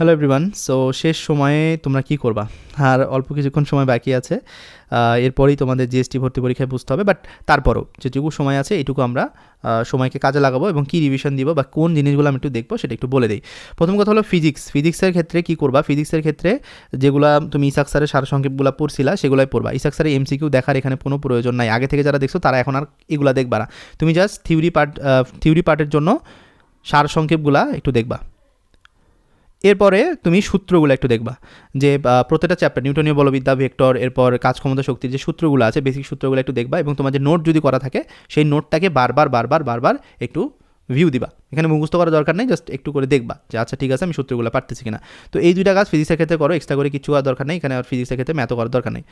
Hello everyone so শেষ সময়ে তোমরা কি করবা? আর অল্প কিছুক্ষণ সময় বাকি আছে। এরপরেই তোমাদের জিএসটি ভর্তি পরীক্ষায় বুঝতে হবে বাট তারপরও যেটুকু সময় আছে এইটুকু আমরা সময়কে কাজে লাগাবো এবং কী রিভিশন দিব বা কোন জিনিসগুলো আমি একটু দেখব সেটা একটু বলে দিই। প্রথম কথা হলো ফিজিক্স ফিজিক্সের ক্ষেত্রে কি করবা? ফিজিক্সের ক্ষেত্রে যেগুলা তুমি ইসাক স্যারের সারসংক্ষেপগুলো পড়ছিলা, সেগুলোই পড়বা। ইসাক স্যারের এমসিকিউ দেখার এখানে কোনো প্রয়োজন নাই। আগে থেকে যারা দেখছ, তারা এখন আর এগুলা দেখবা না। তুমি জাস্ট থিওরি পার্ট থিওরি পার্টের জন্য সারসংক্ষেপগুলা একটু দেখবা। এরপরে তুমি সূত্রগুলো একটু দেখবা। যে প্রত্যেকটা চ্যাপ্টার নিউটনীয় বলবিদ্যা ভেক্টর, এরপর কাজ ক্ষমতা শক্তির যে সূত্রগুলো আছে বেসিক সূত্রগুলো একটু দেখবা এবং তোমার যে নোট যদি করা থাকে, সেই নোটটাকে বারবার বারবার বারবার একটু ভিউ দিবা। এখানে মুখস্থ করার দরকার নেই জাস্ট একটু করে দেখবা যে আচ্ছা ঠিক আছে, আমি সূত্রগুলো পারতেছি কিনা। তো এই দুইটা কাজ ফিজিক্সের ক্ষেত্রে করো এক্সট্রা করে কিছু করার দরকার নেই, এখানে আর ফিজিক্সের ক্ষেত্রে ম্যাথও করার দরকার নেই।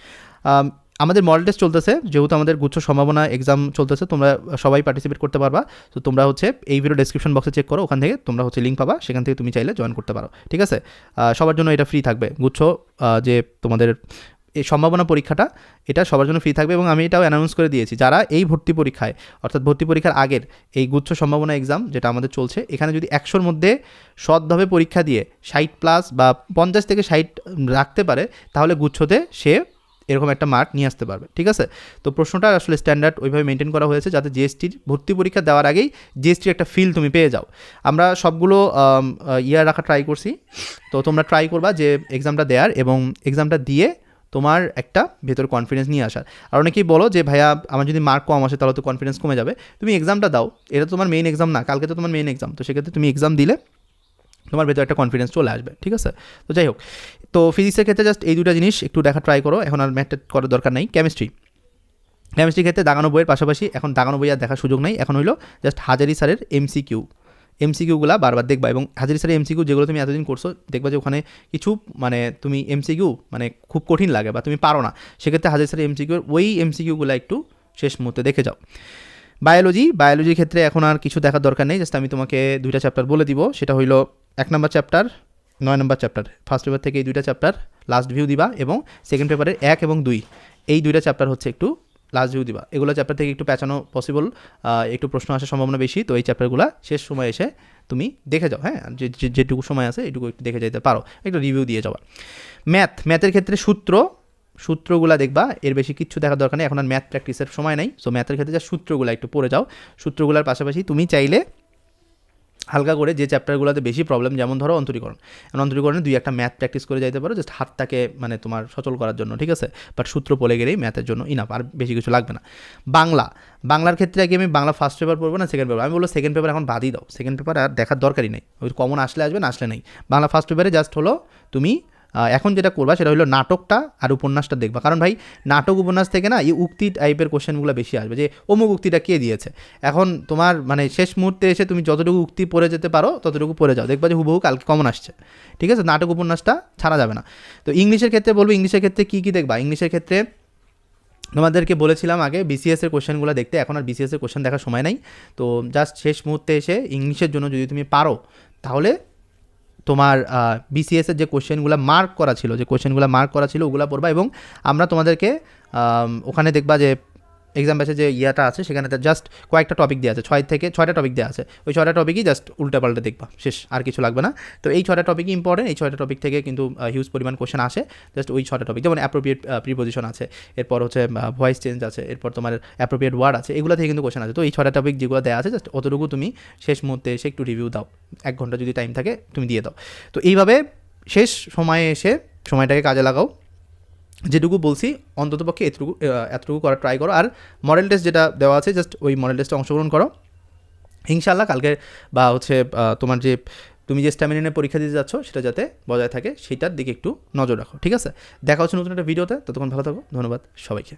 আমাদের মডেল টেস্ট চলতেছে, যেহেতু আমাদের গুচ্ছ সম্ভাবনা এক্সাম চলতেছে, তোমরা সবাই পার্টিসিপেট করতে পারবা। তো তোমরা হচ্ছে এই ভিডিও ডেসক্রিপশন বক্সে চেক করো, ওখান থেকে তোমরা হচ্ছে লিঙ্ক পাবা, সেখান থেকে তুমি চাইলে জয়েন করতে পারো। ঠিক আছে? সবার জন্য এটা ফ্রি থাকবে। গুচ্ছ যে তোমাদের এই সম্ভাবনা পরীক্ষাটা, এটা সবার জন্য ফ্রি থাকবে এবং আমি এটাও অ্যানাউন্স করে দিয়েছি। যারা এই ভর্তি পরীক্ষায়, অর্থাৎ ভর্তি পরীক্ষার আগের এই গুচ্ছ সম্ভাবনা এক্সাম যেটা আমাদের চলছে, এখানে যদি একশোর মধ্যে সৎভাবে পরীক্ষা দিয়ে ষাট প্লাস বা পঞ্চাশ থেকে ষাট রাখতে পারে, তাহলে গুচ্ছতে সে এরকম একটা মার্ক নিয়ে আসতে পারবে। ঠিক আছে? তো প্রশ্নটা আসলে স্ট্যান্ডার্ড ওইভাবে মেনটেন করা হয়েছে যাতে জিএসটির ভর্তি পরীক্ষা দেওয়ার আগেই জিএসটির একটা ফিল তুমি পেয়ে যাও। আমরা সবগুলো ইয়ার রাখা ট্রাই করছি। তো তোমরা ট্রাই করবা যে এক্সামটা দেওয়ার এবং এক্সামটা দিয়ে তোমার একটা ভেতর কনফিডেন্স নিয়ে আসার। আর অনেকেই বলো যে, ভাইয়া, আমার যদি মার্ক কম আসে, তাহলে তো কনফিডেন্স কমে যাবে। তুমি এক্সামটা দাও। এটা তোমার মেইন এক্সাম না, কালকে তো তোমার মেইন এক্সাম তো সেক্ষেত্রে তুমি এক্সাম দিলে তোমার ভেতর একটা কনফিডেন্স চলে আসবে, ঠিক আছে? তো যাই হোক, তো ফিজিক্সের ক্ষেত্রে জাস্ট এই দুটো জিনিস একটু দেখা ট্রাই করো। এখন আর ম্যাথ করার দরকার নেই। কেমিস্ট্রি কেমিস্ট্রি ক্ষেত্রে দাগানো বইয়ের পাশাপাশি এখন দাগানো বই আর দেখার সুযোগ নেই। এখন হইল জাস্ট হাজারি সারের স্যারের এমসিকিউ এমসিকিউগুলো বারবার দেখবা এবং হাজারি স্যারের এমসিকিউ যেগুলো তুমি এতদিন করছ, দেখবা যে ওখানে কিছু মানে তুমি এমসিকিউ মানে খুব কঠিন লাগে বা তুমি পারো না। সেক্ষেত্রে হাজারি স্যারের এমসিকিউর ওই এমসিকিউগুলো একটু শেষ মুহূর্তে দেখে যাও। বায়োলজি বায়োলজির ক্ষেত্রে এখন আর কিছু দেখার দরকার নেই জাস্ট আমি তোমাকে দুইটা চ্যাপ্টার বলে দিব। সেটা হইল এক নম্বর চ্যাপ্টার নয় নম্বর চ্যাপ্টার ফার্স্ট পেপার থেকে এই দুইটা চ্যাপ্টার লাস্ট ভিউ দিবা এবং সেকেন্ড পেপারের এক এবং দুই। এই দুইটা চ্যাপ্টার হচ্ছে একটু লাস্ট ভিউ দিবা। এগুলো চ্যাপ্টার থেকে একটু পেঁচানো পসিবল একটু প্রশ্ন আসার সম্ভাবনা বেশি, তো এই চ্যাপ্টারগুলো শেষ সময় এসে তুমি দেখে যাও হ্যাঁ? যেটুকু সময় আছে এটুকু একটু দেখে যেতে পারো। একটু রিভিউ দিয়ে যাওয়া। ম্যাথ ম্যাথের ক্ষেত্রে সূত্র, সূত্রগুলো দেখবা, এর বেশি কিছু দেখার দরকার নেই। এখন আর ম্যাথ প্র্যাকটিসের সময় নেই সো ম্যাথের ক্ষেত্রে যা সূত্রগুলো একটু পড়ে যাও। সূত্রগুলোর পাশাপাশি তুমি চাইলে হালকা করে যে চ্যাপ্টারগুলোতে বেশি প্রবলেম যেমন ধরো অন্তরীকরণ। অন্তরীকরণে দুই একটা ম্যাথ প্র্যাকটিস করে যাইতে পারো জাস্ট হাতটাকে মানে তোমার সচল করার জন্য, ঠিক আছে? বাট সূত্র পড়ে গেলেই ম্যাথের জন্য ইনাফ আর বেশি কিছু লাগবে না। বাংলা, বাংলার ক্ষেত্রে আগে আমি বাংলা ফার্স্ট পেপার পড়ব না সেকেন্ড পেপার আমি বলব সেকেন্ড পেপার এখন বাদই দাও। সেকেন্ড পেপার আর দেখার দরকারই নেই। ওই কমন আসলে আসবে না আসলে নেই। বাংলা ফার্স্ট পেপারে জাস্ট হলো তুমি এখন যেটা করবা সেটা হলো নাটকটা আর উপন্যাসটা দেখবা। কারণ ভাই, নাটক উপন্যাস থেকে না এই উক্তি টাইপের কোশ্চেনগুলো বেশি আসবে যে, অমুক উক্তিটা কে দিয়েছে? এখন তোমার মানে শেষ মুহূর্তে এসে তুমি যতটুকু উক্তি পড়ে যেতে পারো, ততটুকু পড়ে যাও। দেখবা যে হুবহু কালকে কমন আসছে। ঠিক আছে? নাটক উপন্যাসটা ছাড়া যাবে না। তো ইংলিশের ক্ষেত্রে বলব, ইংলিশের ক্ষেত্রে কী কী দেখবা? ইংলিশের ক্ষেত্রে তোমাদেরকে বলেছিলাম আগে বিসিএস এর কোশ্চেনগুলো দেখতে। এখন আর বিসিএস এর কোশ্চেন দেখার সময় নাই। তো জাস্ট শেষ মুহূর্তে এসে ইংলিশের জন্য যদি তুমি পারো, তাহলে তোমার বিসিএসের যে কোশ্চেনগুলো মার্ক করা ছিল, যে কোশ্চেনগুলো মার্ক করা ছিল, ওগুলো পড়বা এবং আমরা তোমাদেরকে ওখানে দেখবা যে এক্সাম ব্যাচে যে ইয়াটা আছে সেখানে জাস্ট কয়েকটা টপিক দেওয়া আছে। ছয় থেকে ছয়টা টপিক দেওয়া আছে। ওই ছয়টা টপিকই জাস্ট উল্টাপাল্টা দেখবা। শেষ, আর কিছু লাগবে না। তো এই ছয়টা টপিকই ইম্পর্টেন্ট এই ছয়টা টপিক থেকে কিন্তু হিউজ পরিমাণ কোশ্চেন আসে। জাস্ট ওই ছয়টা টপিক যেমন অ্যাপ্রোপ্রিয়েট প্রিপোজিশন আছে। এরপর হচ্ছে ভয়েস চেঞ্জ আছে। এরপর তোমার অ্যাপ্রোপ্রিয়েট ওয়ার্ড আছে। এগুলো থেকে কিন্তু কোশ্চেন আছে তো এই ছয়টা টপিক যেগুলো দেওয়া আছে জাস্ট অতটুকু তুমি শেষ মুহূর্তে এসে একটু রিভিউ দাও। এক ঘণ্টা যদি টাইম থাকে, তুমি দিয়ে দাও। তো এইভাবে শেষ সময়ে এসে সময়টাকে কাজে লাগাও। যেটুকু বলছি অন্ততপক্ষে এতটুকু এতটুকু করা ট্রাই করো। আর মডেল টেস্ট যেটা দেওয়া আছে জাস্ট ওই মডেল টেস্টে অংশগ্রহণ করো। ইনশাল্লাহ কালকে বা হচ্ছে তোমার যে, তুমি যে স্ট্যামিনা পরীক্ষা দিতে যাচ্ছ, সেটা যাতে বজায় থাকে, সেটার দিকে একটু নজর রাখো, ঠিক আছে? দেখা হচ্ছে নতুন একটা ভিডিওতে ততক্ষণ ভালো থাকো, ধন্যবাদ সবাইকে।